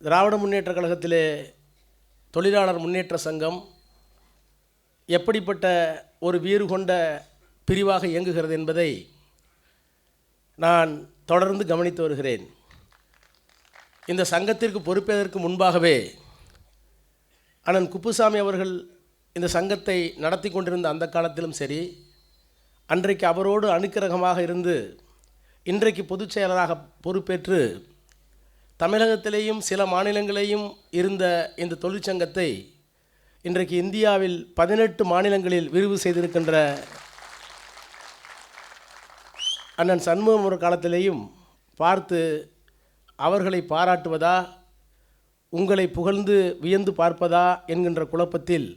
திராவிட முன்னேற்ற கழகத்திலே தொழிலாளர் முன்னேற்ற சங்கம் எப்படிப்பட்ட ஒரு வீறு கொண்ட பிரிவாக இயங்குகிறது என்பதை நான் தொடர்ந்து கவனித்து வருகிறேன். இந்த சங்கத்திற்கு பொறுப்பேதற்கு முன்பாகவே அண்ணன் குப்புசாமி அவர்கள் இந்த சங்கத்தை நடத்தி கொண்டிருந்த அந்த காலத்திலும் சரி அன்றைக்கு அவரோடு அணுக்கிரகமாக இருந்து இன்றைக்கு பொதுச் செயலராக பொறுப்பேற்று தமிழகத்திலேயும் சில மாநிலங்களையும் இருந்த இந்த தொழிற்சங்கத்தை இன்றைக்கு இந்தியாவில் பதினெட்டு மாநிலங்களில் விரிவு செய்திருக்கின்ற அண்ணன் சண்முகம் ஒரு காலத்திலேயும் பார்த்து அவர்களை பாராட்டுவதா உங்களை புகழ்ந்து வியந்து பார்ப்பதா என்கின்ற குழப்பத்தில்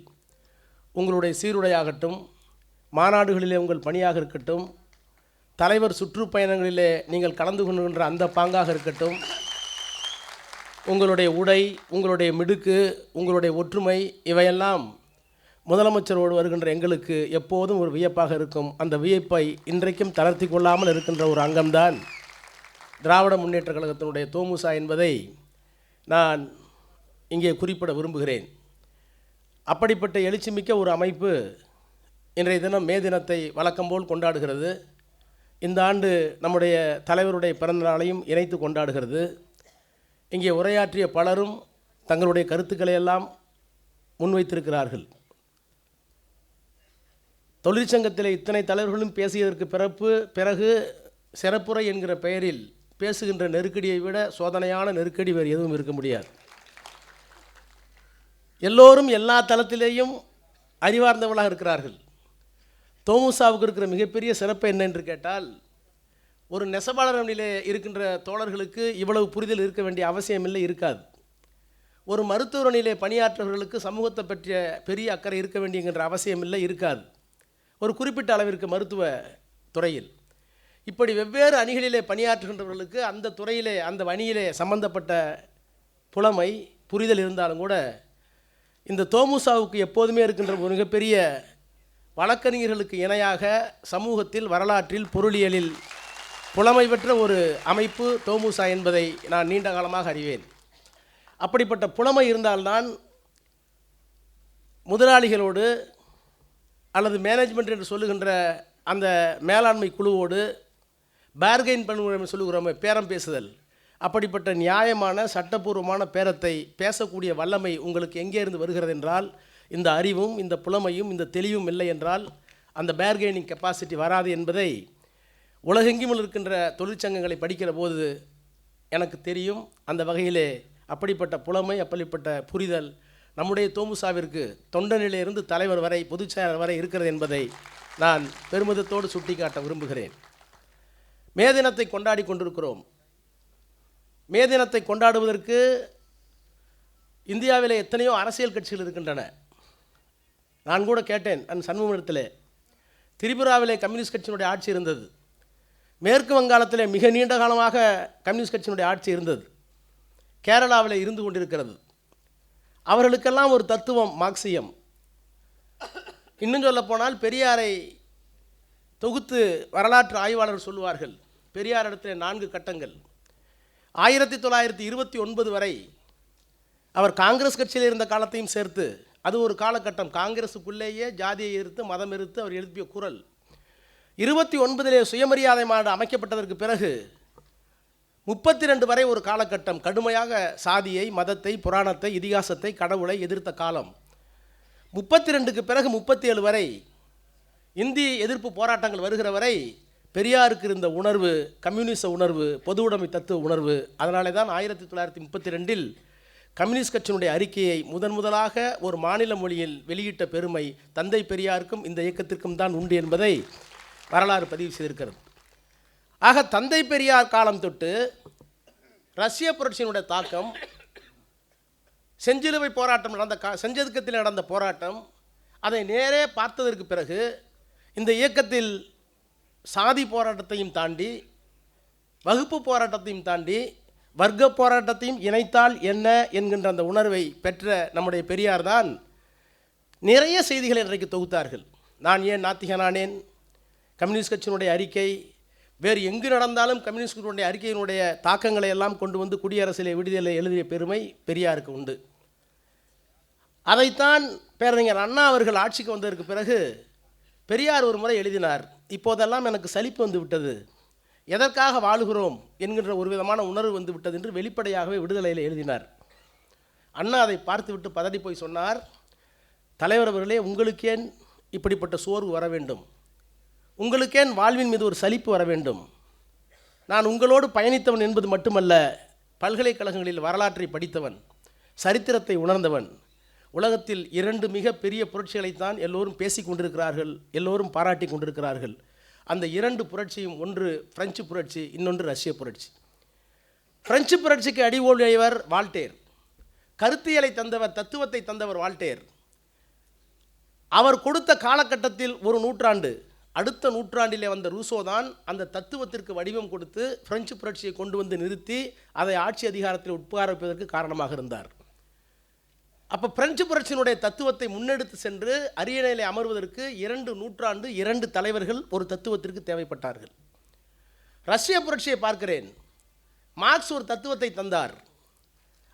உங்களுடைய சீருடையாகட்டும் மாநாடுகளிலே உங்கள் பணியாக இருக்கட்டும் தலைவர் சுற்றுப்பயணங்களிலே நீங்கள் கலந்து கொள்கின்ற அந்த பாங்காக இருக்கட்டும் உங்களுடைய உடை உங்களுடைய மிடுக்கு உங்களுடைய ஒற்றுமை இவையெல்லாம் முதலமைச்சரோடு வருகின்ற எங்களுக்கு எப்போதும் ஒரு வியப்பாக இருக்கும். அந்த வியப்பை இன்றைக்கும் தளர்த்தி கொள்ளாமல் இருக்கின்ற ஒரு அங்கம்தான் திராவிட முன்னேற்ற கழகத்தினுடைய தோமுசா என்பதை நான் இங்கே குறிப்பிட விரும்புகிறேன். அப்படிப்பட்ட எழுச்சிமிக்க ஒரு அமைப்பு இன்றைய தினம் மே தினத்தை வழக்கம்போல் கொண்டாடுகிறது. இந்த ஆண்டு நம்முடைய தலைவருடைய பிறந்த நாளையும் இணைத்து கொண்டாடுகிறது. இங்கே உரையாற்றிய பலரும் தங்களுடைய கருத்துக்களை எல்லாம் முன்வைத்திருக்கிறார்கள். தொழிற்சங்கத்தில் இத்தனை தலைவர்களும் பேசியதற்கு பிறப்பு பிறகு சிறப்புரை என்கிற பெயரில் பேசுகின்ற நெருக்கடியை விட சோதனையான நெருக்கடி வேறு எதுவும் இருக்க முடியாது. எல்லோரும் எல்லா தளத்திலேயும் அறிவார்ந்தவர்களாக இருக்கிறார்கள். தோமுசாவுக்கு இருக்கிற மிகப்பெரிய சிறப்பு என்ன என்று கேட்டால் ஒரு நெசவாளர் அணியிலே இருக்கின்ற தோழர்களுக்கு இவ்வளவு புரிதல் இருக்க வேண்டிய அவசியமில்லை இருக்காது. ஒரு மருத்துவர் அணியிலே பணியாற்றவர்களுக்கு சமூகத்தை பற்றிய பெரிய அக்கறை இருக்க வேண்டியங்கிற அவசியமில்லை இருக்காது. ஒரு குறிப்பிட்ட அளவிற்கு மருத்துவ துறையில். இப்படி வெவ்வேறு அணிகளிலே பணியாற்றுகின்றவர்களுக்கு அந்த துறையிலே அந்த அணியிலே சம்பந்தப்பட்ட புலமை புரிதல் இருந்தாலும் கூட இந்த தோமுசாவுக்கு எப்போதுமே இருக்கின்ற ஒரு மிகப்பெரிய வழக்கறிஞர்களுக்கு இணையாக சமூகத்தில் வரலாற்றில் பொருளியலில் புலமை பெற்ற ஒரு அமைப்பு தோமுசா என்பதை நான் நீண்ட காலமாக அறிவேன். அப்படிப்பட்ட புலமை இருந்தால்தான் முதலாளிகளோடு அல்லது மேனேஜ்மெண்ட் என்று சொல்லுகின்ற அந்த மேலாண்மை குழுவோடு பார்கெயின் பண்ணுவோம் சொல்லுகிறோமே பேரம் பேசுதல். அப்படிப்பட்ட நியாயமான சட்டப்பூர்வமான பேரத்தை பேசக்கூடிய வல்லமை உங்களுக்கு எங்கே இருந்து வருகிறது என்றால் இந்த அறிவும் இந்த புலமையும் இந்த தெளிவும் இல்லை என்றால் அந்த பேர்கெயினிங் கெப்பாசிட்டி வராது என்பதை உலகெங்கிலும் இருக்கின்ற தொழிற்சங்கங்களை படிக்கிற போது எனக்கு தெரியும் அந்த வகையிலே அப்படிப்பட்ட புலமை அப்படிப்பட்ட புரிதல் நம்முடைய தோமுசாவிற்கு தொண்டனிலிருந்து தலைவர் வரை பொதுச் செயலர் வரை இருக்கிறது என்பதை நான் பெருமிதத்தோடு சுட்டிக்காட்ட விரும்புகிறேன். மே தினத்தை கொண்டாடி கொண்டிருக்கிறோம். மே தினத்தை கொண்டாடுவதற்கு இந்தியாவில் எத்தனையோ அரசியல் கட்சிகள் இருக்கின்றன. நான் கூட கேட்டேன் அந்த சண்முகத்தில் திரிபுராவிலே கம்யூனிஸ்ட் கட்சியினுடைய ஆட்சி இருந்தது. மேற்கு வங்காளத்தில் மிக நீண்ட காலமாக கம்யூனிஸ்ட் கட்சியினுடைய ஆட்சி இருந்தது. கேரளாவில் இருந்து கொண்டிருக்கிறது. அவர்களுக்கெல்லாம் ஒரு தத்துவம் மார்க்சியம். இன்னும் சொல்லப்போனால் பெரியாரை தொகுத்து வரலாற்று ஆய்வாளர் சொல்லுவார்கள் பெரியார் இடத்துல நான்கு கட்டங்கள். ஆயிரத்தி தொள்ளாயிரத்தி இருபத்தி ஒன்பது வரை அவர் காங்கிரஸ் கட்சியில் இருந்த காலத்தையும் சேர்த்து அது ஒரு காலகட்டம். காங்கிரஸுக்குள்ளேயே ஜாதியை எதிர்த்து மதம் எதிர்த்து அவர் எழுப்பிய குரல். இருபத்தி ஒன்பதிலே சுயமரியாதை மாநாடு அமைக்கப்பட்டதற்கு பிறகு முப்பத்தி ரெண்டு வரை ஒரு காலகட்டம் கடுமையாக சாதியை மதத்தை புராணத்தை இதிகாசத்தை கடவுளை எதிர்த்த காலம். முப்பத்தி ரெண்டுக்கு பிறகு முப்பத்தி ஏழு வரை இந்தி எதிர்ப்பு போராட்டங்கள் வருகிற வரை பெரியாருக்கு இருந்த உணர்வு கம்யூனிச உணர்வு பொது உடைமை தத்துவ உணர்வு அதனாலே தான் ஆயிரத்தி தொள்ளாயிரத்தி முப்பத்தி ரெண்டில் கம்யூனிஸ்ட் கட்சியினுடைய அறிக்கையை முதன் முதலாக ஒரு மாநில மொழியில் வெளியிட்ட பெருமை தந்தை பெரியாருக்கும் இந்த இயக்கத்திற்கும் தான் உண்டு என்பதை வரலாறு பதிவு செய்திருக்கிறது. ஆக தந்தை பெரியார் காலம் தொட்டு ரஷ்ய புரட்சியினுடைய தாக்கம் செஞ்சிலுவை போராட்டம் நடந்த கா செஞ்சதுக்கத்தில் நடந்த போராட்டம் அதை நேரே பார்த்ததற்கு பிறகு இந்த இயக்கத்தில் சாதி போராட்டத்தையும் தாண்டி வகுப்பு போராட்டத்தையும் தாண்டி வர்க்க போராட்டத்தையும் இணைத்தால் என்ன என்கின்ற அந்த உணர்வை பெற்ற நம்முடைய பெரியார் தான் நிறைய செய்திகளை இன்றைக்கு தொகுத்தார்கள். நான் ஏன் நாத்திகனானேன்? கம்யூனிஸ்ட் கட்சியினுடைய அறிக்கை வேறு எங்கு நடந்தாலும் கம்யூனிஸ்டுடைய அறிக்கையினுடைய தாக்கங்களை எல்லாம் கொண்டு வந்து குடியரசிலே விடுதலை எழுதிய பெருமை பெரியாருக்கு உண்டு. அதைத்தான் பேரறிஞர் அண்ணா அவர்கள் ஆட்சிக்கு வந்ததற்கு பிறகு பெரியார் ஒரு முறை எழுதினார் இப்போதெல்லாம் எனக்கு சலிப்பு வந்து விட்டது. எதற்காக வாழுகிறோம்? என்கின்ற ஒரு விதமான உணர்வு வந்து விட்டது என்று வெளிப்படையாகவே விடுதலையில் எழுதினார். அண்ணா அதை பார்த்துவிட்டு பதறி போய் சொன்னார் தலைவர் அவர்களே உங்களுக்கேன் இப்படிப்பட்ட சோர்வு வர வேண்டும். உங்களுக்கேன் வாழ்வின் மீது ஒரு சலிப்பு வர வேண்டும். நான் உங்களோடு பயணித்தவன் என்பது மட்டுமல்ல பல்கலைக்கழகங்களில் வரலாற்றை படித்தவன் சரித்திரத்தை உணர்ந்தவன் உலகத்தில் இரண்டு மிக பெரிய புரட்சிகளைத்தான் எல்லோரும் பேசிக் கொண்டிருக்கிறார்கள் எல்லோரும் பாராட்டி கொண்டிருக்கிறார்கள். அந்த இரண்டு புரட்சியும் ஒன்று பிரெஞ்சு புரட்சி இன்னொன்று ரஷ்ய புரட்சி. பிரெஞ்சு புரட்சிக்கு அடிவோடியவர் வால்டேர். கருத்தியலை தந்தவர் தத்துவத்தை தந்தவர் வால்டேர். அவர் கொடுத்த காலகட்டத்தில் ஒரு நூற்றாண்டு அடுத்த நூற்றாண்டிலே வந்த ரூசோ தான் அந்த தத்துவத்திற்கு வடிவம் கொடுத்து பிரெஞ்சு புரட்சியை கொண்டு வந்து நிறுத்தி அதை ஆட்சி அதிகாரத்தில் உட்கார வைப்பதற்கு காரணமாக இருந்தார். அப்போ பிரெஞ்சு புரட்சியினுடைய தத்துவத்தை முன்னெடுத்து சென்று அரியணையிலே அமர்வதற்கு இரண்டு நூற்றாண்டு இரண்டு தலைவர்கள் ஒரு தத்துவத்திற்கு தேவைப்பட்டார்கள். ரஷ்ய புரட்சியை பார்க்கிறேன். மார்க்ஸ் ஒரு தத்துவத்தை தந்தார்.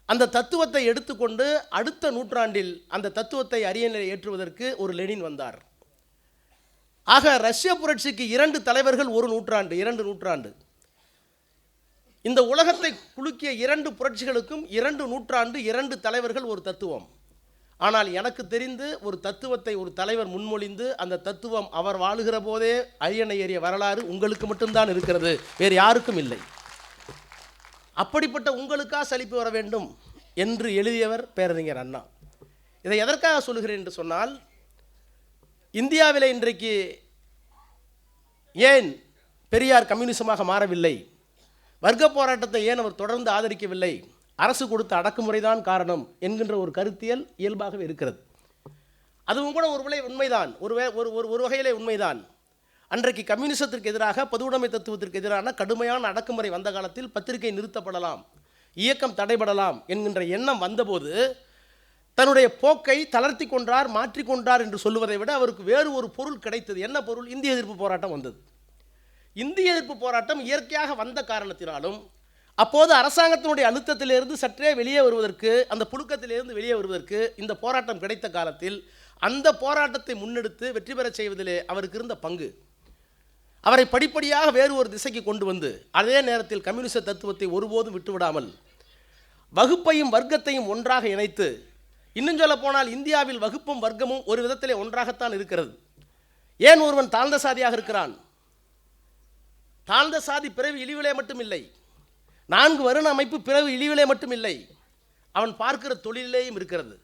அந்த தத்துவத்தை எடுத்துக்கொண்டு அடுத்த நூற்றாண்டில் அந்த தத்துவத்தை அரியணையில் ஏற்றுவதற்கு ஒரு லெனின் வந்தார். ஆக ரஷ்ய புரட்சிக்கு இரண்டு தலைவர்கள் ஒரு நூற்றாண்டு இரண்டு நூற்றாண்டு. இந்த உலகத்தை குலுக்கிய இரண்டு புரட்சிகளுக்கும் இரண்டு நூற்றாண்டு இரண்டு தலைவர்கள் ஒரு தத்துவம். ஆனால் எனக்கு தெரிந்து ஒரு தத்துவத்தை ஒரு தலைவர் முன்மொழிந்து அந்த தத்துவம் அவர் வாழுகிற போதே அரியணை ஏறிய வரலாறு உங்களுக்கு மட்டும்தான் இருக்கிறது வேறு யாருக்கும் இல்லை. அப்படிப்பட்ட உங்களுக்கா சலிப்பு வர வேண்டும் என்று எழுதியவர் பேரறிஞர் அண்ணா. இதை எதற்காக சொல்லுகிறேன் என்று சொன்னால் இந்தியாவில் இன்றைக்கு ஏன் பெரியார் கம்யூனிசமாக மாறவில்லை? வர்க்க போராட்டத்தை ஏன் அவர் தொடர்ந்து ஆதரிக்கவில்லை? அரசு கொடுத்த அடக்குமுறைதான் காரணம் என்கின்ற ஒரு கருத்தியல் இயல்பாகவே இருக்கிறது. அதுவும் கூட ஒரு விலை உண்மைதான். ஒரு ஒரு ஒரு வகையிலே உண்மைதான். அன்றைக்கு கம்யூனிசத்திற்கு எதிராக பொதுவுடைமை தத்துவத்திற்கு எதிரான கடுமையான அடக்குமுறை வந்த காலத்தில் பத்திரிகை நிறுத்தப்படலாம் இயக்கம் தடைபடலாம் என்கின்ற எண்ணம் வந்தபோது தன்னுடைய போக்கை தளர்த்தி கொண்டார் மாற்றிக்கொண்டார் என்று சொல்லுவதை விட அவருக்கு வேறு ஒரு பொருள் கிடைத்தது. என்ன பொருள்? இந்திய எதிர்ப்பு போராட்டம் வந்தது. இந்திய எதிர்ப்பு போராட்டம் இயற்கையாக வந்த காரணத்தினாலும் அப்போது அரசாங்கத்தினுடைய அழுத்தத்திலிருந்து சற்றே வெளியே வருவதற்கு அந்த புழுக்கத்திலிருந்து வெளியே வருவதற்கு இந்த போராட்டம் கிடைத்த காலத்தில் அந்த போராட்டத்தை முன்னெடுத்து வெற்றி பெறச் செய்வதிலே அவருக்கு இருந்த பங்கு. அவரை படிப்படியாக வேறு ஒரு திசைக்கு கொண்டு வந்து அதே நேரத்தில் கம்யூனிச தத்துவத்தை ஒருபோதும் விட்டுவிடாமல் வகுப்பையும் வர்க்கத்தையும் ஒன்றாக இணைத்து இன்னும் சொல்ல போனால் இந்தியாவில் வகுப்பும் வர்க்கமும் ஒரு விதத்திலே ஒன்றாகத்தான் இருக்கிறது. ஏன் ஒருவன் தாழ்ந்த சாதியாக இருக்கிறான்? தாழ்ந்த சாதி பிறவி இழிவிலே மட்டும் இல்லை. நான்கு வருண அமைப்பு பிறவு இழிவிலே மட்டும் இல்லை. அவன் பார்க்கிற தொழிலேயும் இருக்கிறது.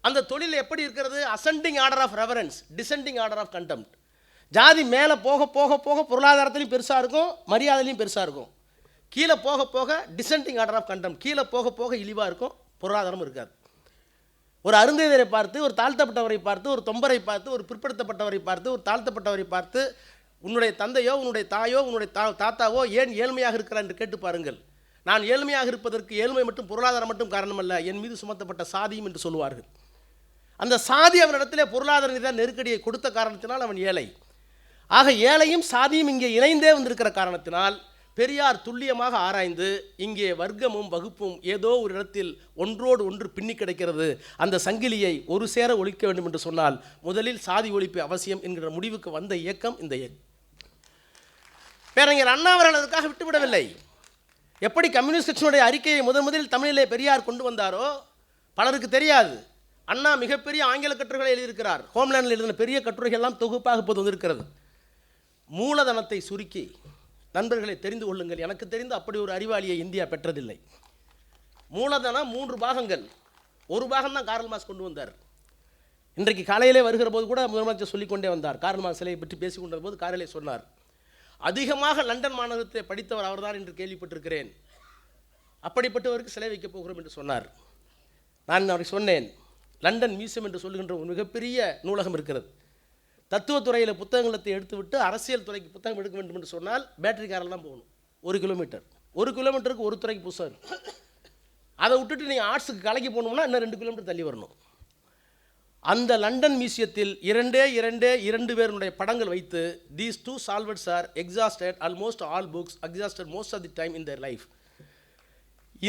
அந்த தொழில் எப்படி இருக்கிறது? Ascending order of reverence descending order of contempt ஜாதி மேலே போக போக போக பொருளாதாரத்திலையும் பெருசாக இருக்கும் மரியாதையிலையும் பெருசாக இருக்கும். கீழே போக போக டிசெண்டிங் ஆர்டர் ஆஃப் கண்டெம்ட் கீழே போக போக இழிவாக இருக்கும் பொருளாதாரம் இருக்காது. ஒரு அருந்ததியரை பார்த்து ஒரு தாழ்த்தப்பட்டவரை பார்த்து ஒரு தொம்பரை பார்த்து ஒரு பிற்படுத்தப்பட்டவரை பார்த்து ஒரு தாழ்த்தப்பட்டவரை பார்த்து உன்னுடைய தந்தையோ உன்னுடைய தாயோ உன்னுடைய தா தாத்தாவோ ஏன் ஏழ்மையாக இருக்கிறார் என்று கேட்டு பாருங்கள். நான் ஏழ்மையாக இருப்பதற்கு ஏழ்மை மட்டும் பொருளாதாரம் மட்டும் காரணமல்ல என் மீது சுமத்தப்பட்ட சாதியும் என்று சொல்லுவார்கள். அந்த சாதி அவனிடத்தில் பொருளாதார ரீதியாக நெருக்கடியை கொடுத்த காரணத்தினால் அவன் ஏழை. ஆக ஏழையும் சாதியும் இங்கே இணைந்தே வந்திருக்கிற காரணத்தினால் பெரியார் துல்லியமாக ஆராய்ந்து இங்கே வர்க்கமும் வகுப்பும் ஏதோ ஒரு இடத்தில் ஒன்றோடு ஒன்று பின்னி கிடைக்கிறது. அந்த சங்கிலியை ஒரு சேர ஒழிக்க வேண்டும் என்று சொன்னால் முதலில் சாதி ஒழிப்பு அவசியம் என்கிற முடிவுக்கு வந்த இயக்கம் இந்த இயக்கம். பேரறிஞர் அண்ணா அவர்கள் அதற்காக விட்டுவிடவில்லை எப்படி கம்யூனிஸ்ட் கட்சியினுடைய அறிக்கையை முதன் முதலில் தமிழிலே பெரியார் கொண்டு வந்தாரோ பலருக்கு தெரியாது. அண்ணா மிகப்பெரிய ஆங்கில கட்டுரைகளை எழுதியிருக்கிறார். ஹோம்லேண்டில் எழுதின பெரிய கட்டுரைகள் எல்லாம் தொகுப்பாக இப்போது வந்திருக்கிறது. மூலதனத்தை சுருக்கி நண்பர்களை தெரிந்து கொள்ளுங்கள். எனக்கு தெரிந்து அப்படி ஒரு அறிவாளியை இந்தியா பெற்றதில்லை. மூலதனம் மூன்று பாகங்கள். ஒரு பாகம் தான் கார்ல் மாஸ் கொண்டு வந்தார். இன்றைக்கு காலையிலே வருகிற போது கூட முதலமைச்சர் சொல்லிக்கொண்டே வந்தார். கார்ல் மாஸ் சிலையை பற்றி பேசிக் கொண்ட போது காலையிலே சொன்னார். அதிகமாக லண்டன் மாநகரத்தை படித்தவர் அவர்தான் என்று கேள்விப்பட்டிருக்கிறேன். அப்படிப்பட்டவருக்கு சிலை வைக்கப் போகிறோம் என்று சொன்னார். நான் அவருக்கு சொன்னேன். லண்டன் மியூசியம் என்று சொல்லுகின்ற ஒரு மிகப்பெரிய நூலகம் இருக்கிறது. தத்துவத்துறையில் புத்தகங்களை எடுத்துவிட்டு அரசியல் துறைக்கு புத்தகம் எடுக்க வேண்டும் என்று சொன்னால் பேட்டரி காரில் தான் போகணும். ஒரு கிலோமீட்டர் ஒரு கிலோமீட்டருக்கு ஒரு துறைக்கு புத்தகம் அதை விட்டுட்டு நீங்கள் ஆர்ட்ஸுக்கு கலைக்கு போகணும்னா இன்னும் ரெண்டு கிலோமீட்டர் தள்ளி வரணும். அந்த லண்டன் மியூசியத்தில் இரண்டே இரண்டே இரண்டு பேருடைய படங்கள் வைத்து these two scholars are exhausted almost all books exhausted most of the time in their life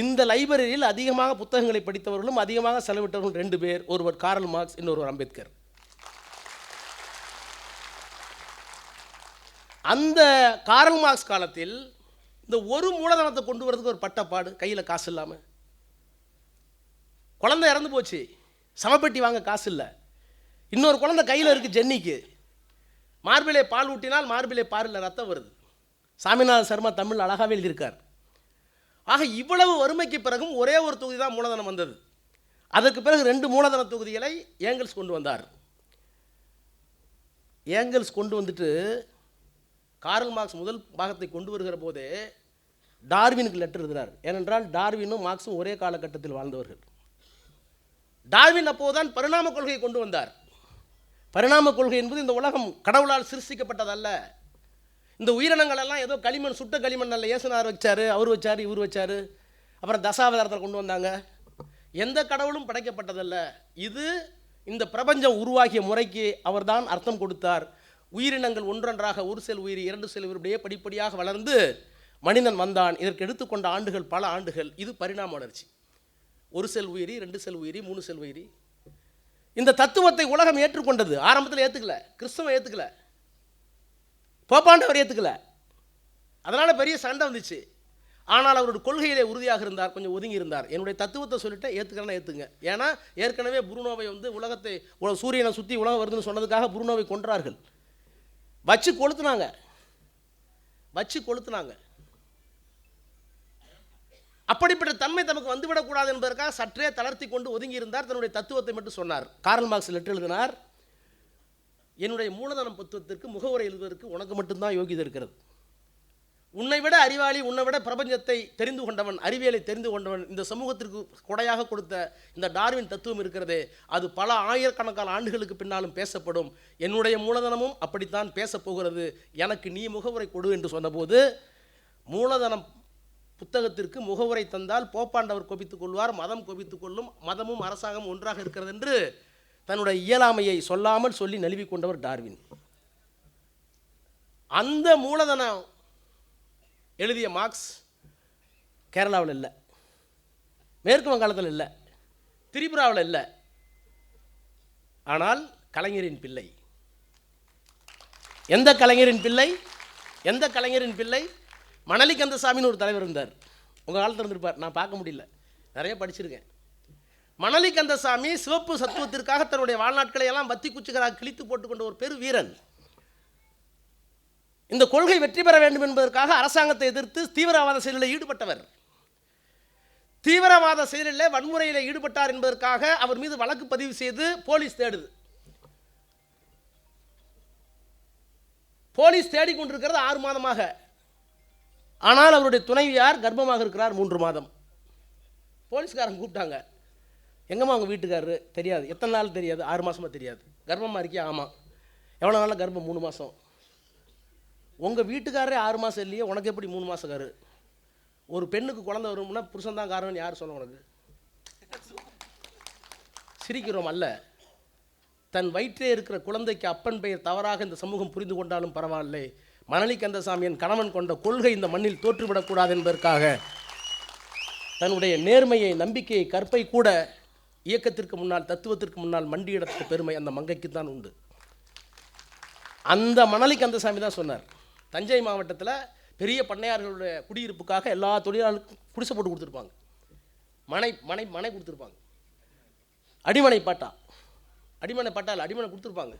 இந்த லைப்ரரியில் அதிகமாக புத்தகங்களை படித்தவர்களும் அதிகமாக செலவிட்டவர்களும் ரெண்டு பேர் ஒருவர் காரல் மார்க்ஸ் இன்னொருவர் அம்பேத்கர். அந்த காரல் மார்க்ஸ் காலத்தில் இந்த ஒரு மூலதனத்தை கொண்டு வரதுக்கு ஒரு பட்டப்பாடு கையில் காசு இல்லாமல் குழந்தை இறந்து போச்சு. சமப்பெட்டி வாங்க காசு இல்லை. இன்னொரு குழந்தை கையில் இருக்குது ஜென்னிக்கு. மார்பிலே பால் ஊட்டினால் மார்பிலே பாரில் ரத்தம் வருது. சாமிநாத சர்மா தமிழ் அழகாகவே எழுதியிருக்கார். ஆக இவ்வளவு வறுமைக்கு பிறகும் ஒரே ஒரு தொகுதி தான் மூலதனம் வந்தது. அதற்கு பிறகு ரெண்டு மூலதன தொகுதிகளை ஏங்கல்ஸ் கொண்டு வந்தார். ஏங்கல்ஸ் கொண்டு வந்துட்டு காரல் மார்க்ஸ் முதல் பாகத்தை கொண்டு வருகிற போதே டார்வினுக்கு லெட்டர் எழுதினார் ஏனென்றால் டார்வினும் மார்க்ஸும் ஒரே காலகட்டத்தில் வாழ்ந்தவர்கள். டார்வின் அப்போதுதான் பரிணாம கொள்கையை கொண்டு வந்தார். பரிணாம கொள்கை என்பது இந்த உலகம் கடவுளால் சிருஷ்டிக்கப்பட்டதல்ல. இந்த உயிரினங்கள் எல்லாம் ஏதோ களிமண் சுட்ட களிமண் அல்ல இயேசுனார் வச்சார் அவர் வச்சார் இவர் வச்சாரு. அப்புறம் தசாவதாரத்தில் கொண்டு வந்தாங்க. எந்த கடவுளும் படைக்கப்பட்டதல்ல. இது இந்த பிரபஞ்சம் உருவாகிய முறைக்கு அவர்தான் அர்த்தம் கொடுத்தார். உயிரினங்கள் ஒன்றொன்றாக ஒரு செல் உயிரி இரண்டு செல் உயிரி படிப்படியாக வளர்ந்து மனிதன் வந்தான். இதற்கு எடுத்துக்கொண்ட ஆண்டுகள் பல ஆண்டுகள். இது பரிணாம வளர்ச்சி. ஒரு செல் உயிரி ரெண்டு செல் உயிரி மூணு செல் உயிரி. இந்த தத்துவத்தை உலகம் ஏற்றுக்கொண்டது. ஆரம்பத்தில் ஏற்றுக்கல கிறிஸ்தவம் ஏற்றுக்கல போப்பாண்டவர் ஏற்றுக்கல அதனால் பெரிய சண்டை வந்துச்சு. ஆனால் அவருடைய கொள்கையிலே உறுதியாக இருந்தார் கொஞ்சம் ஒதுங்கி இருந்தார். என்னுடைய தத்துவத்தை சொல்லிட்டு ஏற்றுக்கிறேன்னா ஏற்றுங்க ஏன்னா ஏற்கனவே புருனோவை வந்து உலகத்தை சூரியனை சுற்றி உலகம் வருதுன்னு சொன்னதுக்காக புருனோவை கொன்றார்கள். வச்சு கொளுத்துனாங்க. வச்சு கொளுத்துனாங்க. அப்படிப்பட்ட தன்மை தமக்கு வந்துவிடக்கூடாது என்பதற்காக சற்றே தளர்த்தி கொண்டு ஒதுங்கி இருந்தார் தன்னுடைய தத்துவத்தை மட்டும் சொன்னார். காரல் மார்க்ஸ் லெட்டர் எழுதினார். என்னுடைய மூலதனம் தத்துவத்திற்கு முகவுரை எழுதுவதற்கு உனக்கு மட்டும்தான் யோகிதை இருக்கிறது. உன்னை விட அறிவாளி உன்னை விட பிரபஞ்சத்தை தெரிந்து கொண்டவன் அறிவியலை தெரிந்து கொண்டவன் இந்த சமூகத்திற்கு கொடையாக கொடுத்த இந்த டார்வின் தத்துவம் இருக்கிறதே அது பல ஆயிரக்கணக்கான ஆண்டுகளுக்கு பின்னாலும் பேசப்படும். என்னுடைய மூலதனமும் அப்படித்தான் பேசப் போகிறது. எனக்கு நீ முகவுரை கொடு என்று சொன்னபோது மூலதனம் புத்தகத்திற்கு முகவுரை தந்தால் போப்பாண்டவர் கோபித்துக் கொள்வார் மதம் கோபித்துக் கொள்ளும் மதமும் அரசாங்கம் ஒன்றாக இருக்கிறது என்று தன்னுடைய இயலாமையை சொல்லாமல் சொல்லி நழுவிக் கொண்டவர் டார்வின். அந்த மூலதனம் எழுதிய மார்க்ஸ் கேரளாவில் இல்லை. மேற்கு வங்காளத்தில் இல்லை. திரிபுராவில் இல்லை. ஆனால் கலைஞரின் பிள்ளை. எந்த கலைஞரின் பிள்ளை? எந்த கலைஞரின் பிள்ளை? மணலி கந்தசாமின்னு ஒரு தலைவர் இருந்தார். உங்கள் காலத்தில் இருந்திருப்பார். நான் பார்க்க முடியல. நிறைய படிச்சிருக்கேன். மணலி கந்தசாமி சிவப்பு சத்துவத்திற்காக தன்னுடைய வாழ்நாட்களை எல்லாம் பத்தி குச்சிகளாக கிழித்து போட்டுக்கொண்ட ஒரு பெரு வீரன் இந்த கொள்கை வெற்றி பெற வேண்டும் என்பதற்காக அரசாங்கத்தை எதிர்த்து தீவிரவாத செயலில் ஈடுபட்டவர். தீவிரவாத செயலில் வன்முறையில் ஈடுபட்டார் என்பதற்காக அவர் மீது வழக்கு பதிவு செய்து போலீஸ் தேடுது. போலீஸ் தேடிக்கொண்டிருக்கிறது ஆறு மாதமாக. ஆனால் அவருடைய துணைவியார் கர்ப்பமாக இருக்கிறார் மூன்று மாதம். போலீஸ்காரங்க கூப்பிட்டாங்க. எங்கம்மா அவங்க வீட்டுக்காரரு? தெரியாது. எத்தனை நாள் தெரியாது? ஆறு மாதமாக தெரியாது. கர்ப்பமாக இருக்கியா ஆமாம் எவ்வளோ நாளில் கர்ப்பம்? மூணு மாதம் உங்கள் வீட்டுக்காரரே ஆறு மாதம் இல்லையே உனக்கு எப்படி மூணு மாதக்காரு ஒரு பெண்ணுக்கு குழந்தை வரும்னா புருஷன் தான் காரணம்னு யார் சொன்ன உனக்கு? சிரிக்கிறோம் அல்ல. தன் வயிற்றே இருக்கிற குழந்தைக்கு அப்பன் பெயர் தவறாக இந்த சமூகம் புரிந்து கொண்டாலும் பரவாயில்லை. மணலி கந்தசாமியின் கணவன் கொண்ட கொள்கை இந்த மண்ணில் தோற்றுவிடக்கூடாது என்பதற்காக தன்னுடைய நேர்மையை நம்பிக்கையை கற்பை கூட இயக்கத்திற்கு முன்னால் தத்துவத்திற்கு முன்னால் மண்டியிடத்த பெருமை அந்த மங்கைக்கு தான் உண்டு. அந்த மணலி கந்தசாமி தான் சொன்னார். தஞ்சை மாவட்டத்தில் பெரிய பண்ணையார்களுடைய குடியிருப்புக்காக எல்லா தொழிலாளர்களுக்கும் குடிசை போட்டு கொடுத்துருப்பாங்க. மனை மனை மனை கொடுத்துருப்பாங்க. அடிமனை பட்டா. அடிமனை பட்டா இல்லை அடிமனை கொடுத்துருப்பாங்க.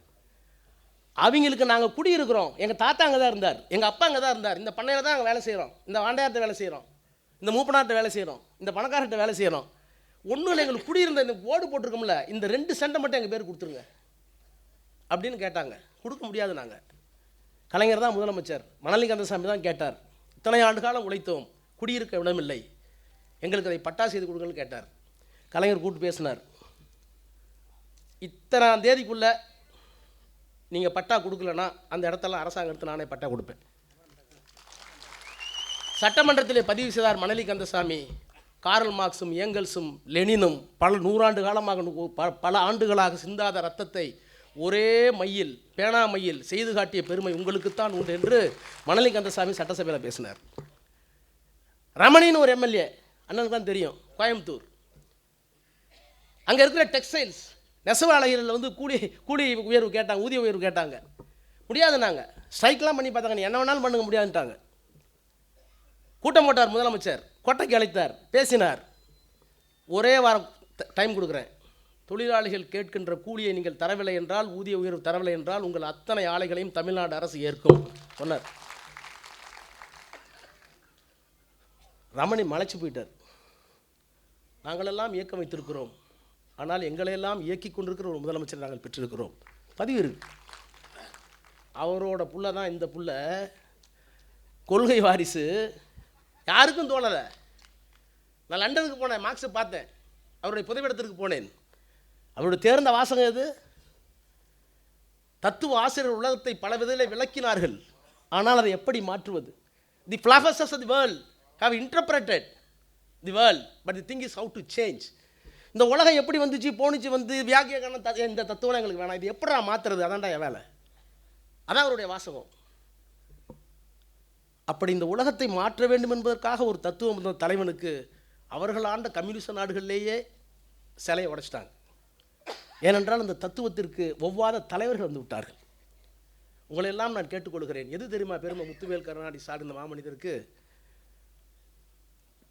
அவங்களுக்கு நாங்கள் குடியிருக்கிறோம். எங்கள் தாத்தா அங்கே தான் இருந்தார். எங்கள் அப்பா அங்கே தான் இருந்தார். இந்த பண்ணையில் தான் அங்கே வேலை செய்கிறோம் இந்த வாண்டையார்ட்ட வேலை செய்கிறோம் இந்த மூப்பனார்ட்ட வேலை செய்கிறோம் இந்த பணக்காரர்கிட்ட வேலை செய்கிறோம் ஒன்றும் இல்லை எங்களுக்கு குடியிருந்த இந்த ஓடு போட்டிருக்கோம்ல இந்த ரெண்டு சென்டை மட்டும் எங்கள் பேர் கொடுத்துருங்க. அப்படின்னு கேட்டாங்க. கொடுக்க முடியாது நாங்கள் கலைஞர் தான் முதலமைச்சர். மணலி கந்தசாமி தான் கேட்டார். இத்தனை ஆண்டு காலம் உழைத்தோம். குடியிருக்க இடமில்லை. எங்களுக்கு அதை பட்டா செய்து கொடுங்கன்னு கேட்டார். கலைஞர் கூப்பிட்டு பேசினார். இத்தனாம் தேதிக்குள்ளே நீங்கள் பட்டா கொடுக்கலன்னா அந்த இடத்தெல்லாம் அரசாங்கம் எடுத்து நானே பட்டா கொடுப்பேன். சட்டமன்றத்தில் பதிவு செய்தார் மணலி கந்தசாமி காரல் மார்க்ஸும் ஏங்கல்ஸும் லெனினும் பல நூறாண்டு காலமாக பல ஆண்டுகளாக சிந்தாத ரத்தத்தை ஒரே மையில் பேனா மையில் செய்து காட்டிய பெருமை உங்களுக்குத்தான் உண்டு என்று மணலி கந்தசாமி சட்டசபையில் பேசினார். ரமணின்னு ஒரு எம்எல்ஏ அண்ணனுக்கு தான் தெரியும் கோயம்புத்தூர். அங்கே இருக்கிற டெக்ஸ்டைல்ஸ் நெசவாளர்கள் வந்து கூலி கூலி உயர்வு கேட்டாங்க ஊதிய உயர்வு கேட்டாங்க. முடியாது நாங்கள் ஸ்ட்ரைக்லாம் பண்ணி பார்த்தாங்க நீ என்ன வேணாலும் பண்ணுங்க முடியாதுன்ட்டாங்க. கூட்டம் போட்டார் முதலமைச்சர் கொட்டைக்கு அழைத்தார் பேசினார். ஒரே வாரம் டைம் கொடுக்குறேன். தொழிலாளிகள் கேட்கின்ற கூலியை நீங்கள் தரவில்லை என்றால் ஊதிய உயர்வு தரவில்லை என்றால் உங்கள் அத்தனை ஆலைகளையும் தமிழ்நாடு அரசு ஏற்கும் சொன்னார். ரமணி மலைச்சு போயிட்டார். நாங்களெல்லாம் இயக்கம் வைத்திருக்கிறோம். ஆனால் எங்களையெல்லாம் இயக்கி கொண்டிருக்கிற ஒரு முதலமைச்சர் நாங்கள் பெற்றிருக்கிறோம். பதிவு இருக்கு. அவரோட புள்ள தான் இந்த புள்ள. கொள்கை வாரிசு. யாருக்கும் தோணலை. நான் லண்டனுக்கு போனேன் மார்க்ஸை பார்த்தேன். அவருடைய புதைவிடத்திற்கு போனேன். அவருடைய தேர்ந்த வாசகம் எது? தத்துவ ஆசிரியர் உலகத்தை பல விதத்தில் விளக்கினார்கள். ஆனால் அதை எப்படி மாற்றுவது? The philosophers of the world how interpreted the world but the thing is how to change இந்த உலகம் எப்படி வந்துச்சு போணுச்சு வந்து வியாக்கியகான த இந்த தத்துவம் எங்களுக்கு வேணாம். இது எப்படா மாற்றுறது அதான்டா என் வேலை. அதான் அவருடைய வாசகம். அப்படி இந்த உலகத்தை மாற்ற வேண்டும் என்பதற்காக ஒரு தத்துவம் தலைவனுக்கு அவர்கள் ஆண்ட கம்யூனிஸ்ட் நாடுகளிலேயே சிலையை உடைச்சிட்டாங்க. ஏனென்றால் அந்த தத்துவத்திற்கு ஒவ்வாத தலைவர்கள் வந்து விட்டார்கள். உங்களையெல்லாம் நான் கேட்டுக்கொள்கிறேன். எது தெரியுமா? பெருமை முத்துவேல் கருணாநிதி சார்ந்த மாமனிதருக்கு.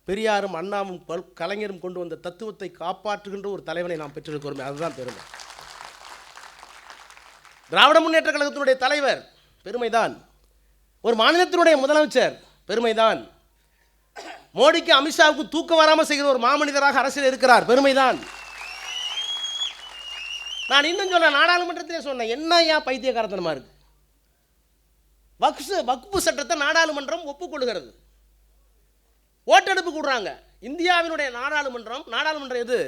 பெரியாரும் அண்ணாவும் பல்- கலைஞரும் கொண்டு வந்த தத்துவத்தை காப்பாற்றுகின்ற ஒரு தலைவனை நாம் பெற்றிருக்கிறோமே. அதுதான் பெருமை. திராவிட முன்னேற்ற கழகத்தினுடைய தலைவர் பெருமைதான். ஒரு மாநிலத்தினுடைய முதலமைச்சர் பெருமைதான். மோடிக்கு அமித்ஷாவுக்கு தூக்கம் வராமல் செய்கிற ஒரு மாமனிதராக அரசியல் இருக்கிறார் பெருமைதான். நான் இன்னும் சொல்ல நாடாளுமன்றத்திலே சொன்னேன் என்ன ஏன் பைத்தியக்காரத்தனமா இருக்கு? வக்ஸு வக்பு சட்டத்தை நாடாளுமன்றம் ஒப்புக்கொள்கிறது ஓட்டெடுப்பு கூடுறாங்க. இந்தியாவினுடைய நாடாளுமன்றம் நாடாளுமன்றம் எது?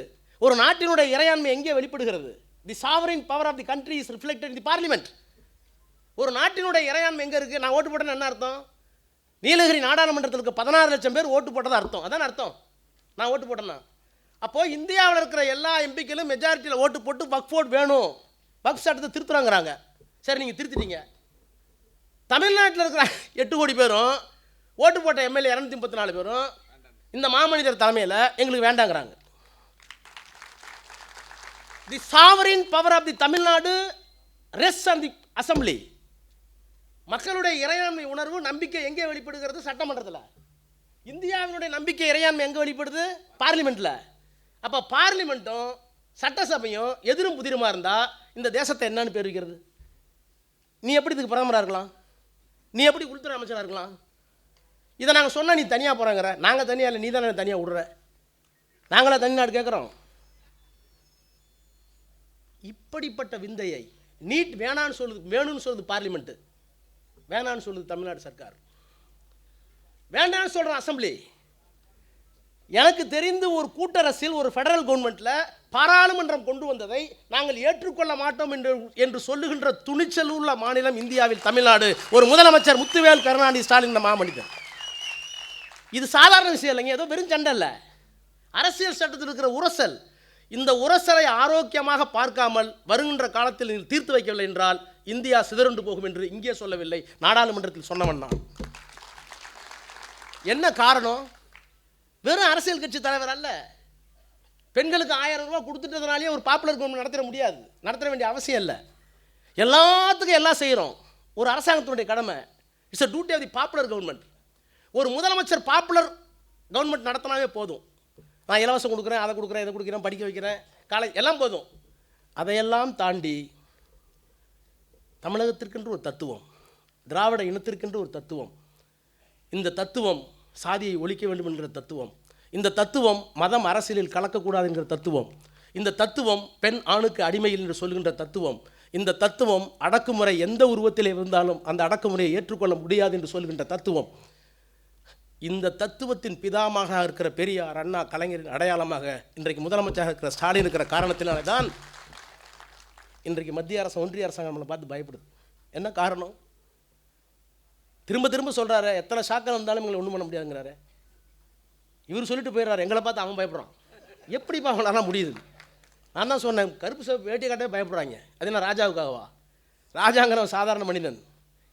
ஒரு நாட்டினுடைய இறையாண்மை எங்கே வெளிப்படுகிறது? The sovereign power of the country is reflected the parliament ஒரு நாட்டினுடைய இறையாண்மை எங்கே இருக்குது நான் ஓட்டு போட்டேன்னு என்ன அர்த்தம்? நீலகிரி நாடாளுமன்றத்தில் இருக்க பதினாறு லட்சம் பேர் ஓட்டு போட்டதா அர்த்தம்? அதான் அர்த்தம்? நான் ஓட்டு போட்டேன்னா? அப்போது இந்தியாவில் இருக்கிற எல்லா எம்பிக்களும் மெஜாரிட்டியில் ஓட்டு போட்டு வக்ஃப் போர்ட் வேணும். வக்ஃப் சட்டத்தை திருத்துறாங்கிறாங்க. சரி நீங்கள் திருத்திட்டீங்க. தமிழ்நாட்டில் இருக்கிற எட்டு கோடி பேரும் ஓட்டு போட்ட எம்எல்ஏ இரநூத்தி முப்பத்தி நாலு பேரும் இந்த மாமனிதர் தலைமையில் எங்களுக்கு வேண்டாங்கிறாங்க. The sovereign power of the Tamil Nadu rests on the assembly மக்களுடைய இறையாண்மை உணர்வு நம்பிக்கை எங்கே வெளிப்படுகிறது? சட்டமன்றத்தில். இந்தியாவினுடைய நம்பிக்கை இறையாண்மை எங்கே வெளிப்படுது? பார்லிமெண்ட்டில் அப்போ பார்லிமெண்ட்டும் சட்டசபையும் எதிரும் புதிருமா இருந்தால் இந்த தேசத்தை என்னன்னு பேர் வைக்கிறது? நீ எப்படி இதுக்கு பிரதமராக இருக்கலாம்? நீ எப்படி உள்துறை அமைச்சராக இருக்கலாம்? இதை நாங்கள் சொன்னால் நீ தனியாக போகிறாங்கிற நாங்கள் தனியாக இல்லை நீ தானே தனியாக விடுற. நாங்களே தனிநாடு கேட்குறோம் இப்படிப்பட்ட விந்தையை நீட் வேணான்னு சொல்லுது வேணும்னு சொல்லுது பார்லிமெண்ட்டு. வேணான்னு சொல்லுது தமிழ்நாடு சர்க்கார். வேண்டாம்னு சொல்கிறோம் அசம்பிளி. எனக்கு தெரிந்து ஒரு கூட்டரசில் ஒரு ஃபெடரல் கவர்மெண்ட்டில் பாராளுமன்றம் கொண்டு வந்ததை நாங்கள் ஏற்றுக்கொள்ள மாட்டோம் என்று என்று சொல்லுகின்ற துணிச்சல் உள்ள மாநிலம் இந்தியாவில் தமிழ்நாடு. ஒரு முதலமைச்சர் முத்துவேல் கருணாநிதி ஸ்டாலின் இந்த மாமனிதர். இது சாதாரண விஷயம் இல்லைங்க ஏதோ வெறும் சண்டை இல்லை அரசியல் சட்டத்தில் இருக்கிற உரசல் இந்த உரசலை ஆரோக்கியமாக பார்க்காமல் வருகின்ற காலத்தில் நீங்கள் தீர்த்து வைக்கவில்லை என்றால் இந்தியா சிதறுண்டு போகும் என்று இங்கே சொல்லவில்லை. நாடாளுமன்றத்தில் சொன்னவன் நான். என்ன காரணம்? வெறும் அரசியல் கட்சி தலைவர் அல்ல. பெண்களுக்கு ஆயிரம் ரூபா கொடுத்துட்டதுனாலே ஒரு பாப்புலர் கவர்மெண்ட் நடத்திட முடியாது. நடத்த வேண்டிய அவசியம் இல்லை. எல்லாத்துக்கும் எல்லாம் செய்கிறோம் ஒரு அரசாங்கத்தினுடைய கடமை. It's a duty of the popular government ஒரு முதலமைச்சர் பாப்புலர் கவர்மெண்ட் நடத்தினாவே போதும். நான் இலவசம் கொடுக்குறேன் அதை கொடுக்குறேன் இதை கொடுக்குறேன் படிக்க வைக்கிறேன் காலேஜ் எல்லாம் போதும். அதையெல்லாம் தாண்டி தமிழகத்திற்கென்று ஒரு தத்துவம் திராவிட இனத்திற்கென்று ஒரு தத்துவம். இந்த தத்துவம் சாதியை ஒழிக்க வேண்டும் என்கிற தத்துவம். இந்த தத்துவம் மதம் அரசியலில் கலக்கக்கூடாது என்கிற தத்துவம். இந்த தத்துவம் பெண் ஆணுக்கு அடிமையில் என்று சொல்கின்ற தத்துவம். இந்த தத்துவம் அடக்குமுறை எந்த உருவத்தில் இருந்தாலும் அந்த அடக்குமுறையை ஏற்றுக்கொள்ள முடியாது என்று சொல்கின்ற தத்துவம். இந்த தத்துவத்தின் பிதாமாக இருக்கிற பெரியார் அண்ணா கலைஞரின் அடையாளமாக இன்றைக்கு முதலமைச்சராக இருக்கிற ஸ்டாலின் இருக்கிற காரணத்தினால தான் இன்றைக்கு மத்திய அரசு ஒன்றிய அரசாங்கம் நம்மளை பார்த்து பயப்படுது. என்ன காரணம்? திரும்ப திரும்ப சொல்கிறாரு எத்தனை சாக்கள் வந்தாலும் எங்களை ஒன்றும் பண்ண முடியாதுங்கிறாரு. இவர் சொல்லிட்டு போயிடுறாரு எங்களை பார்த்து அவன் பயப்படுறான். எப்படிப்பா அவங்களால முடியுது? நான் தான் சொன்னேன் கருப்பு சிவப்பு வேட்டி காட்டவே பயப்படுறாங்க. அது என்ன ராஜாவுக்காகவா? ராஜாங்கிறவன் சாதாரண மனிதன்.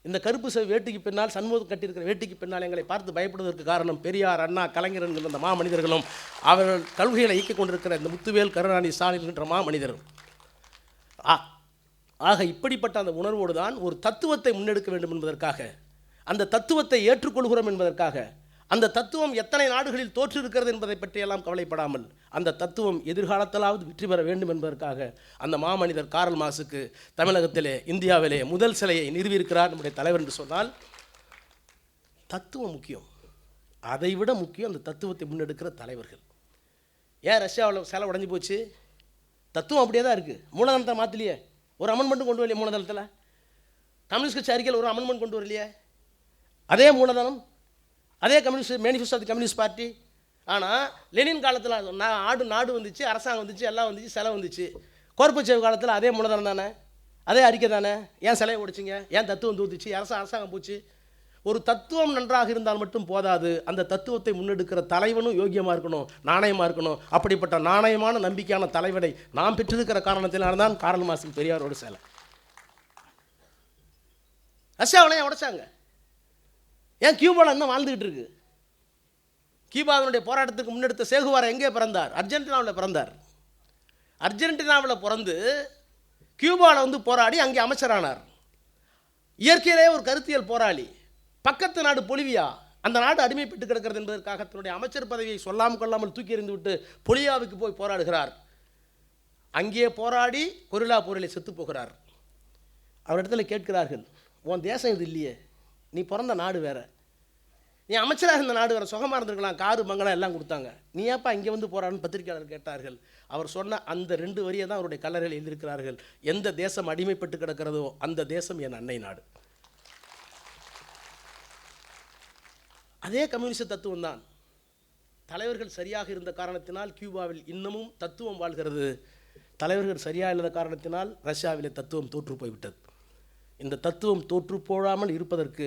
இந்த கருப்பு சிவப்பு வேட்டிக்கு பின்னால் சண்முகம் கட்டியிருக்கிற வேட்டிக்கு பின்னால் எங்களை பார்த்து பயப்படுவதற்கு காரணம் பெரியார் அண்ணா கலைஞர் என்கிற இந்த மாமனிதர்களும் அவர்கள் கல்விகளை இயக்கிக் கொண்டிருக்கிற இந்த முத்துவேல் கருணாநிதி ஸ்டாலின் என்ற மாமனிதரும். ஆ ஆக இப்படிப்பட்ட அந்த உணர்வோடு தான் ஒரு தத்துவத்தை முன்னெடுக்க வேண்டும் என்பதற்காக அந்த தத்துவத்தை ஏற்றுக்கொள்கிறோம் என்பதற்காக அந்த தத்துவம் எத்தனை நாடுகளில் தோற்றிருக்கிறது என்பதை பற்றியெல்லாம் கவலைப்படாமல் அந்த தத்துவம் எதிர்காலத்திலாவது வெற்றி பெற வேண்டும் என்பதற்காக அந்த மாமனிதர் காரல் மாசுக்கு தமிழகத்திலே இந்தியாவிலே முதல் சிலையை நிறுவியிருக்கிறார் நம்முடைய தலைவர் என்று சொன்னால் தத்துவம் முக்கியம். அதைவிட முக்கியம் அந்த தத்துவத்தை முன்னெடுக்கிற தலைவர்கள். ஏன் ரஷ்யாவில் சிலை உடஞ்சி போச்சு? தத்துவம் அப்படியே தான் இருக்குது மூலதனத்தை மாற்றலையே ஒரு அமன்மெண்ட்டும் கொண்டு வரலையே மூலதனத்தில்? கம்யூனிஸ்ட் கட்சி அறிக்கையில் ஒரு அமன்மெண்ட் கொண்டு வரலையே? அதே மூலதனம் அதே communist manifesto of communist party ஆனால் லெனின் காலத்தில் நான் ஆடு நாடு வந்துச்சு அரசாங்கம் வந்துச்சு எல்லாம் வந்துச்சு சிலை வந்துச்சு. கோர்பச்சேவ் காலத்தில் அதே மூலதனம் தானே? அதே அறிக்கை தானே? ஏன் சிலையை உடைச்சிங்க? ஏன் தத்துவம் தூத்துச்சு? அரசு அரசாங்கம் போச்சு. ஒரு தத்துவம் நன்றாக இருந்தால் மட்டும் போதாது. அந்த தத்துவத்தை முன்னெடுக்கிற தலைவனும் யோக்கியமாக இருக்கணும் நாணயமாக இருக்கணும். அப்படிப்பட்ட நாணயமான நம்பிக்கையான தலைவனை நாம் பெற்றிருக்கிற காரணத்தினால்தான் தான் காரல் மாசுக்கு பெரியாரோடு சேலை. ரஷ்யாவிலையும் உடைச்சாங்க? ஏன் கியூபாவில் இன்னும் வாழ்ந்துக்கிட்டு இருக்கு? கியூபாவினுடைய போராட்டத்துக்கு முன்னெடுத்த சேகுவாரா எங்கே பிறந்தார்? அர்ஜென்டினாவில் பிறந்தார். அர்ஜென்டினாவில் பிறந்து கியூபாவில் வந்து போராடி அங்கே அமைச்சரானார். இயற்கையிலே ஒரு கருத்தியல் போராளி. பக்கத்து நாடு பொலிவியா. அந்த நாடு அடிமைப்பட்டு கிடக்கிறது என்பதற்காக தன்னுடைய அமைச்சர் பதவியை சொல்லாமல் கொள்ளாமல் தூக்கி எறிந்து விட்டு பொலியாவுக்கு போய் போராடுகிறார். அங்கே போராடி கொரில்லா போரில் செத்து போகிறார். அவரிடத்தில் கேட்கிறார்கள் உன் தேசம் இது இல்லையே. நீ பிறந்த நாடு வேற. நீ அமைச்சராக இருந்த நாடு வேற சுகமாக இருந்திருக்கலாம் காரு மங்களம் எல்லாம் கொடுத்தாங்க. நீ ஏப்பா இங்கே வந்து போகிறான்னு பத்திரிகையாளர் கேட்டார்கள். அவர் சொன்ன அந்த ரெண்டு வரியை தான் அவருடைய கல்லறையில் எழுதியிருக்கிறார்கள். எந்த தேசம் அடிமைப்பட்டு கிடக்கிறதோ அந்த தேசம் என் அன்னை நாடு. அதே கம்யூனிஸ்ட் தத்துவம் தான். தலைவர்கள் சரியாக இருந்த காரணத்தினால் கியூபாவில் இன்னமும் தத்துவம் வாழ்கிறது. தலைவர்கள் சரியாக இல்லாத காரணத்தினால் ரஷ்யாவிலே தத்துவம் தோற்று போய்விட்டது. இந்த தத்துவம் தோற்று போடாமல் இருப்பதற்கு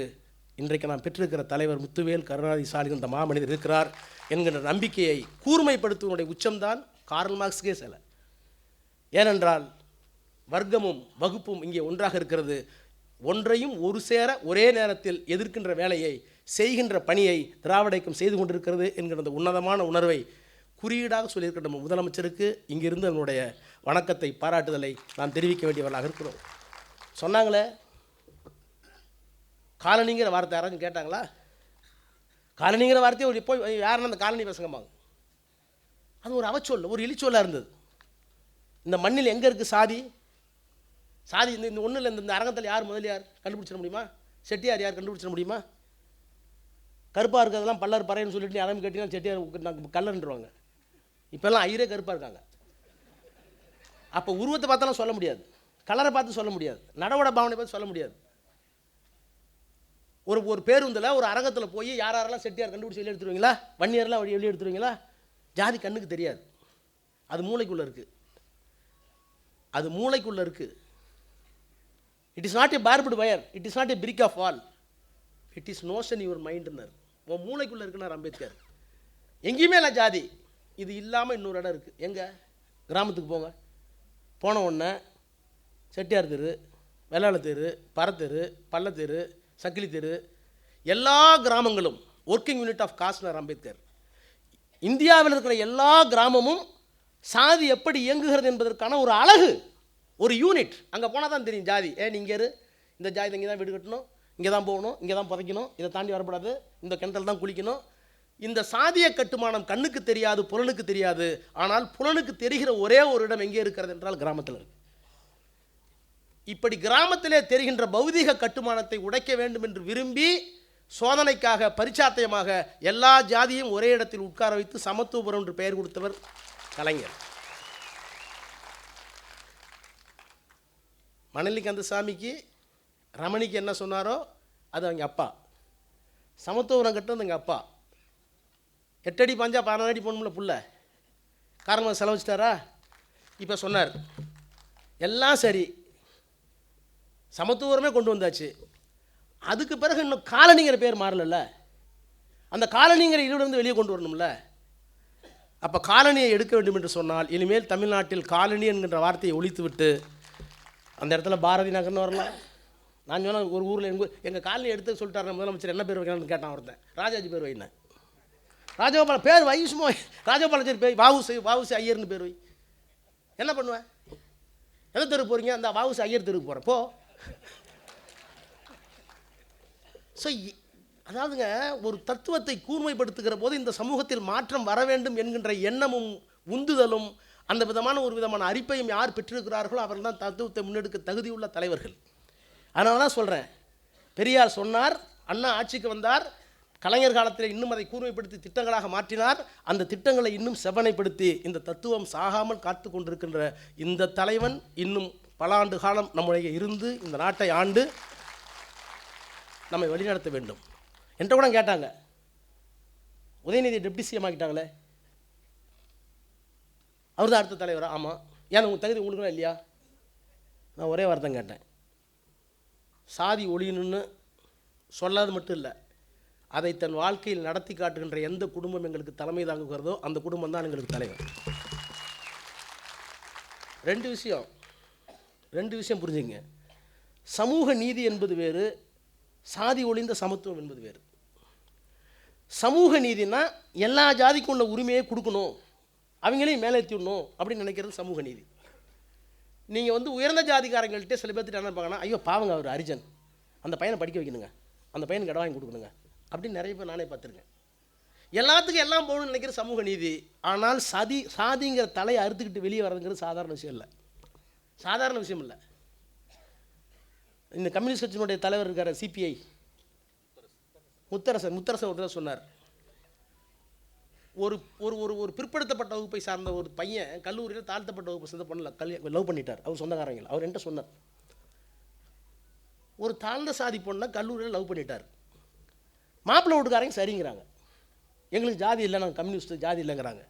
இன்றைக்கு நாம் பெற்றிருக்கிற தலைவர் முத்துவேல் கருணாநிதி ஸ்டாலின் இந்த மாமனிதர் இருக்கிறார் என்கின்ற நம்பிக்கையை கூர்மைப்படுத்துவனுடைய உச்சம்தான் கார்ல் மார்க்ஸ்கே சில. ஏனென்றால் வர்க்கமும் வகுப்பும் இங்கே ஒன்றாக இருக்கிறது. ஒன்றையும் ஒரு சேர ஒரே நேரத்தில் எதிர்க்கின்ற வேலையை செய்கின்ற பணியை திராவிடைக்கும் செய்து கொண்டிருக்கிறது என்கிற அந்த உன்னதமான உணர்வை குறியீடாக சொல்லியிருக்கிற நம்ம முதலமைச்சருக்கு இங்கிருந்து நம்முடைய வணக்கத்தை பாராட்டுதலை நாம் தெரிவிக்க வேண்டியவர்களாக இருக்கிறோம். சொன்னாங்களே? காலனிங்கிற வார்த்தை யாராச்சும் கேட்டாங்களா? காலனிங்கிற வார்த்தையை ஒரு போய் யாருன்னு அந்த காலனி பசங்கம்பாங்க. அது ஒரு அவச்சொல் ஒரு இழிச்சொல்லாக இருந்தது. இந்த மண்ணில் எங்கே இருக்குது சாதி? சாதி இந்த இந்த ஒன்றில் இந்த இந்த அரங்கத்தில் யார் முதலியார்? கண்டுபிடிச்சிட முடியுமா? செட்டியார் யார் கண்டுபிடிச்சிட முடியுமா? கருப்பாக இருக்கிறதெல்லாம் பல்லர் பறையன்னு சொல்லிட்டு யாரும் கேட்டிங்கன்னா செட்டியார் நாங்கள் கல்லன்றுவாங்க இப்போல்லாம் ஐயரே கருப்பாக இருக்காங்க. அப்போ உருவத்தை பார்த்தாலும் சொல்ல முடியாது. கலரை பார்த்து சொல்ல முடியாது. நடவட பாவனை பார்த்து சொல்ல முடியாது. ஒரு ஒரு பேருந்தில் ஒரு அரங்கத்தில் போய் யார் யாரெல்லாம் செட்டியார் கண்டுபிடிச்சி வெளியே எடுத்துருவீங்களா? வன்னியர்லாம் வழி வெளியே எடுத்துருவீங்களா? ஜாதி கண்ணுக்கு தெரியாது. அது மூளைக்குள்ளே இருக்குது அது மூளைக்குள்ளே இருக்குது it is not a barbed wire it is not a brick of all it is notion your மைண்டுன்னார் உன் மூளைக்குள்ளே இருக்குன்னார் அம்பேத்கர். எங்கேயுமே இல்லை ஜாதி. இது இல்லாமல் இன்னொரு இடம் இருக்குது எங்கே? கிராமத்துக்கு போங்க. போன உடனே செட்டியார் தெரு வெள்ளாள தெரு பரத்தெரு பள்ளத்தெரு சக்கிலி தெரு எல்லா கிராமங்களும் ஒர்க்கிங் யூனிட் ஆஃப் காஸ்னர் அம்பேத்கர் இந்தியாவில் இருக்கிற எல்லா கிராமமும் சாதி எப்படி இயங்குகிறது என்பதற்கான ஒரு அழகு ஒரு யூனிட் அங்கே போனால் தான் தெரியும் ஜாதி. ஏன் நீங்கள் இரு இந்த ஜாதி இங்கே தான் வீடு கட்டணும். இங்கே தான் போகணும். இங்கே தான் புதைக்கணும். இதை தாண்டி வரப்படாது. இந்த கிணத்துல தான் குளிக்கணும். இந்த சாதிய கட்டுமானம் கண்ணுக்கு தெரியாது புலனுக்கு தெரியாது. ஆனால் புலனுக்கு தெரிகிற ஒரே ஒரு இடம் எங்கே இருக்கிறது என்றால் கிராமத்தில் இருக்குது இப்படி கிராமத்திலே தெரிகின்ற பௌதீக கட்டுமானத்தை உடைக்க வேண்டும் என்று விரும்பி சோதனைக்காக பரிச்சாத்தியமாக எல்லா ஜாதியும் ஒரே இடத்தில் உட்கார வைத்து சமத்துவபுரம் என்று பெயர் கொடுத்தவர் கலைஞர். மணலி கந்தசாமிக்கு ரமணிக்கு என்ன சொன்னாரோ அது அவங்க அப்பா. சமத்துவபுரம் கட்டுறது எங்கள் அப்பா. எட்டடி பாஞ்சா பதினாறு அடி போகணும்ல புள்ள. காரணமாக செலவச்சிட்டாரா இப்போ சொன்னார் எல்லாம் சரி. சமத்துவமே கொண்டு வந்தாச்சு. அதுக்கு பிறகு இன்னும் காலனிங்கிற பேர் மாறலல்ல. அந்த காலனிங்கிற இருந்து வெளியே கொண்டு வரணும்ல. அப்போ காலனியை எடுக்க வேண்டும் என்று சொன்னால் இனிமேல் தமிழ்நாட்டில் காலனி என்கின்ற வார்த்தையை ஒழித்துவிட்டு அந்த இடத்துல பாரதி நகர்னு வரலாம். நான் சொன்னேன் ஒரு ஊரில் எங்கள் எங்கள் காலனி எடுத்து சொல்லிட்டார் முதலமைச்சர் என்ன பேர் வைக்கணும்னு கேட்டான் ஒருத்தன். ராஜாஜி பேர் வைனேன் ராஜகோபால பேர் வை சும்மா ராஜகோபாலாச்சாரி பேர் வாவுசு வாவுசு ஐயர்னு பேர் வை. என்ன பண்ணுவேன் எந்த தெருக்கு போகிறீங்க அந்த வாவுசு ஐயர் தெருக்கு போகிறேன் போ. ஸோ அதாவதுங்க ஒரு தத்துவத்தை கூர்மைப்படுத்துகிற போது இந்த சமூகத்தில் மாற்றம் வர வேண்டும் என்கின்ற எண்ணமும் உந்துதலும் அந்த விதமான ஒரு விதமான அரிப்பையும் யார் பெற்றிருக்கிறார்களோ அவர்கள் தான் தத்துவத்தை முன்னெடுக்க தகுதியுள்ள தலைவர்கள். அதனால தான் சொல்கிறேன் பெரியார் சொன்னார் அண்ணா ஆட்சிக்கு வந்தார் கலைஞர் காலத்தில் இன்னும் அதை கூர்மைப்படுத்தி திட்டங்களாக மாற்றினார் அந்த திட்டங்களை இன்னும் செவனைப்படுத்தி இந்த தத்துவம் சாகாமல் காத்து கொண்டிருக்கின்ற இந்த தலைவன் இன்னும் பல ஆண்டு காலம் நம்முடைய இருந்து இந்த நாட்டை ஆண்டு நம்மை வழிநடத்த வேண்டும் என்கிட்ட கூட கேட்டாங்க. உதயநிதி டெப்டி சிஎம் ஆகிட்டாங்களே அவர் தான் அடுத்த தலைவரா. ஆமாம் ஏன் உங்கள் தகுதி உங்களுக்குலாம் இல்லையா? நான் ஒரே வார்த்தை கேட்டேன். சாதி ஒழியணும்னு சொல்லாது மட்டும் இல்லை அதை தன் வாழ்க்கையில் நடத்தி காட்டுகின்ற எந்த குடும்பம் எங்களுக்கு தலைமை தாங்குகிறதோ அந்த குடும்பம் தான் எங்களுக்கு தலைவர். ரெண்டு விஷயம். ரெண்டு விஷயம் புரிஞ்சுங்க சமூக நீதி என்பது வேறு சாதி ஒளிந்த சமத்துவம் என்பது வேறு. சமூக நீதினா எல்லா ஜாதிக்கும் உள்ள உரிமையை கொடுக்கணும். அவங்களையும் மேலேற்றி விடணும் அப்படின்னு நினைக்கிறது சமூக நீதி. நீங்கள் வந்து உயர்ந்த ஜாதிக்காரங்கள்ட்ட சில பேர்த்திட்ட என்ன பார்க்கணும் ஐயோ பாவங்க அவர் அரிஜன். அந்த பையனை படிக்க வைக்கணுங்க. அந்த பையனுக்கு இடம் வாங்கி கொடுக்கணுங்க. அப்படின்னு நிறைய பேர் நானே பார்த்துருக்கேன். எல்லாத்துக்கும் எல்லாம் போகணும்னு நினைக்கிற சமூக நீதி ஆனால் சதி சாதிங்கிற தலையை அறுத்துக்கிட்டு வெளியே வரதுங்கிறது சாதாரண விஷயம் இல்லை. சாதாரண விஷயம் இல்லை. இந்த கம்யூனிஸ்ட் கட்சியினுடைய தலைவர் இருக்கார் சிபிஐ முத்தரசன் முத்தரசன் ஒரு சொன்னார். ஒரு ஒரு ஒரு ஒரு பிற்படுத்தப்பட்ட வகுப்பை சார்ந்த ஒரு பையன் கல்லூரியில் தாழ்த்தப்பட்ட வகுப்பை சேர்ந்த பொண்ணு கல்வி லவ் பண்ணிட்டார். அவர் சொந்தக்காரங்க அவர் என்கிட்ட சொன்னார். ஒரு தாழ்ந்த சாதி பொண்ணை கல்லூரியில் லவ் பண்ணிட்டார். மாப்பிள்ளை வீட்டுக்காரங்க சரிங்கிறாங்க. எங்களுக்கு ஜாதி இல்லை நாங்கள் கம்யூனிஸ்ட் ஜாதி இல்லைங்கிறாங்க.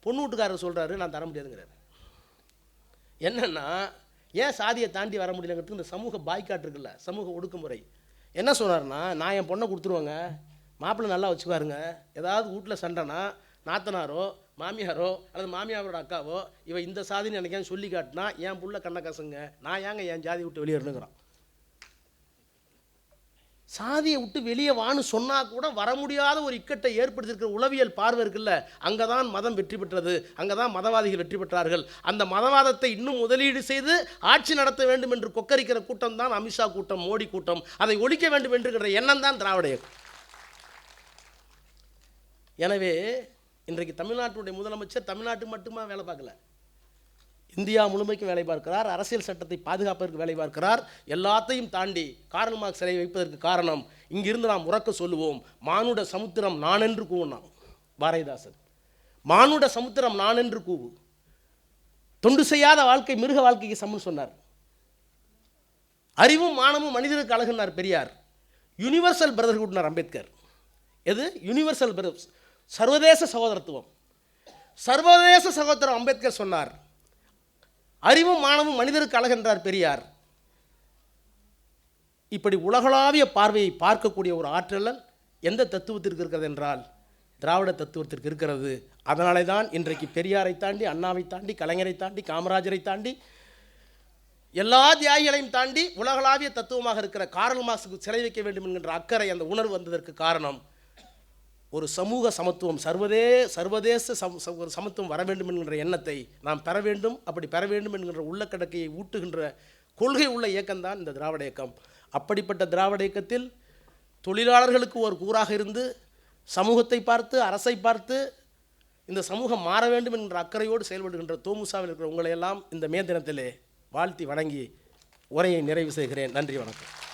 பொண்ணு வீட்டுக்காரர் சொல்கிறாரு நான் தர முடியாதுங்கிறாரு. என்னன்னா ஏன் சாதியை தாண்டி வர முடியலங்கிறதுக்கு இந்த சமூக பாய்காட் இருக்குல்ல சமூக ஒடுக்குமுறை. என்ன சொன்னார்னா நான் என் பொண்ணை கொடுத்துருவேங்க. மாப்பிள்ளை நல்லா வச்சுக்குவாருங்க. ஏதாவது வீட்டில் சண்டைனா நாத்தனாரோ மாமியாரோ அல்லது மாமியாரோட அக்காவோ இவன் இந்த சாதின்னு எனக்கு ஏன் சொல்லி காட்டினா என் புள்ள கண்ணை கசங்க. நான் ஏங்க என் ஜாதி விட்டு வெளியேறணுங்கிறான். சாதியை விட்டு வெளியே வான்னு சொன்னால் கூட வர முடியாத ஒரு இக்கட்டை ஏற்படுத்தியிருக்கிற உளவியல் பார்வை இருக்குல்ல அங்கே தான் மதம் வெற்றி பெற்றது அங்கே தான் மதவாதிகள் வெற்றி பெற்றார்கள். அந்த மதவாதத்தை இன்னும் முதலீடு செய்து ஆட்சி நடத்த வேண்டும் என்று கொக்கரிக்கிற கூட்டம் தான் அமித்ஷா கூட்டம் மோடி கூட்டம். அதை ஒழிக்க வேண்டும் என்கிற எண்ணம் தான் திராவிட இயக்கம். எனவே இன்றைக்கு தமிழ்நாட்டுடைய முதலமைச்சர் தமிழ்நாட்டுக்கு மட்டுமா வேலை பார்க்கல? இந்தியா முழுமைக்கும் வேலை பார்க்கிறார். அரசியல் சட்டத்தை பாதுகாப்பதற்கு வேலை பார்க்கிறார். எல்லாத்தையும் தாண்டி காரணமாக மார்க் சிலை வைப்பதற்கு காரணம் இங்கிருந்து நாம் உறக்க சொல்லுவோம். மானுட சமுத்திரம் நான் என்று கூவினான் பாரதிதாசன். மானுட சமுத்திரம் நான் என்று கூவு. தொண்டு செய்யாத வாழ்க்கை மிருக வாழ்க்கைக்கு சமம் சொன்னார். அறிவும் மானமும் மனிதனுக்கு அழகுனார் பெரியார். யூனிவர்சல் பிரதர்ஹுட்னார் அம்பேத்கர். எது? யூனிவர்சல் பிரதர் சர்வதேச சகோதரத்துவம். சர்வதேச சகோதரம் அம்பேத்கர் சொன்னார். அறிவும் மானமும் மனிதருக்கு அழகென்றார் பெரியார். இப்படி உலகளாவிய பார்வையை பார்க்கக்கூடிய ஒரு ஆற்றலல் எந்த தத்துவத்திற்கு இருக்கிறது என்றால் திராவிட தத்துவத்திற்கு இருக்கிறது. அதனாலே தான் இன்றைக்கு பெரியாரை தாண்டி அண்ணாவை தாண்டி கலைஞரை தாண்டி காமராஜரை தாண்டி எல்லா தியாகிகளையும் தாண்டி உலகளாவிய தத்துவமாக இருக்கிற காரல் மாசுக்கு சிலை வைக்க வேண்டும் என்கின்ற அக்கறை அந்த உணர்வு வந்ததற்கு காரணம். ஒரு சமூக சமத்துவம் சர்வதே சர்வதேச சம ச- ஒரு சமத்துவம் வர வேண்டும் என்கின்ற எண்ணத்தை நாம் பெற வேண்டும். அப்படி பெற வேண்டும் என்கின்ற உள்ளக்கடக்கையை ஊட்டுகின்ற கொள்கை உள்ள இயக்கம்தான் இந்த திராவிட இயக்கம். அப்படிப்பட்ட திராவிட இயக்கத்தில் தொழிலாளர்களுக்கு ஒரு கூறாக இருந்து சமூகத்தை பார்த்து அரசை பார்த்து இந்த சமூகம் மாற வேண்டும் என்கின்ற அக்கறையோடு செயல்படுகின்ற தோமுசாவில் இருக்கிற உங்களையெல்லாம் இந்த மே தினத்திலே வாழ்த்தி வணங்கி உரையை நிறைவு செய்கிறேன். நன்றி வணக்கம்.